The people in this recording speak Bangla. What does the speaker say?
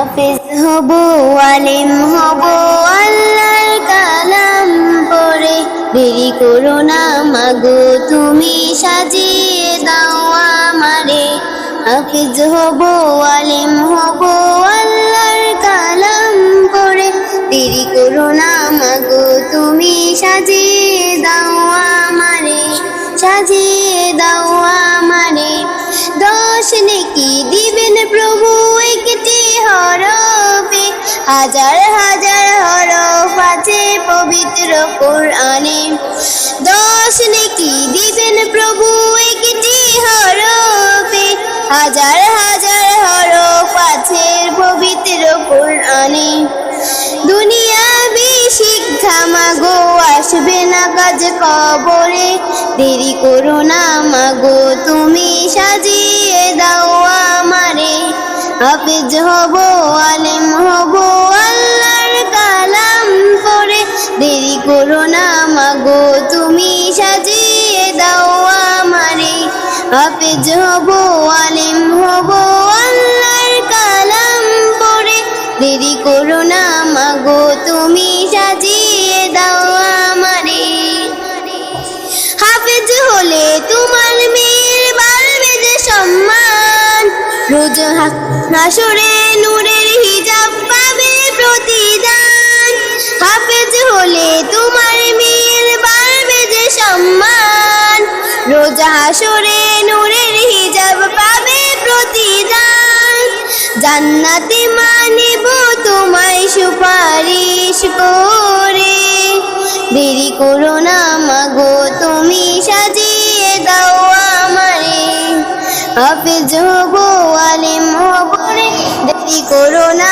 হাফিজ হব, আলিম হব, আল্লাহর কালাম পড়ে। দেরি করো না মাগো, তুমি সাজিয়ে দাও আমারে। হাফিজ হব, আলিম হব, আল্লাহর কালাম পড়ে। দেরি করো না মাগো, তুমি সাজিয়ে দাও আমারে। সাজিয়ে দাও আমারে। দশ নেকি দিবেন প্রভু হরফে হাজার হাজার হরফ আছে পবিত্র কোরআনে। দশ নেকি দিবেন প্রভু একটি হরফে। হাজার হাজার হরফ আছে পবিত্র কোরআনে। দুনিয়া শিক্ষা মাগো আসবে না কাজ কবরে। দেরি করো না মাগো তুমি হাফিজ হব, আলেম হব, আল্লাহর কালাম পড়ে। দেরি করো না মাগো, তুমি সাজিয়ে দাও আমারে। হাফিজ হব, আলেম হব, আল্লাহর কালাম পড়ে। দেরি করো না মাগো, তুমি সাজিয়ে দাও আমারে। হাফেজ হলে রোজ হাসরে নূরের হিজাব পাবে প্রতিদান। হাফেজ হলে তোমার মেয়ের বাড়বে যে সম্মান। রোজ হাসরে নূরের হিজাব পাবে প্রতিদান। জান্নাতে মানিব তোমায় সুপারিশ করে। দেরি করো না মাগো, তুমি সাজিয়ে দাও আমারে। হাফিজ হব আলিম হব রে দেরি করো না।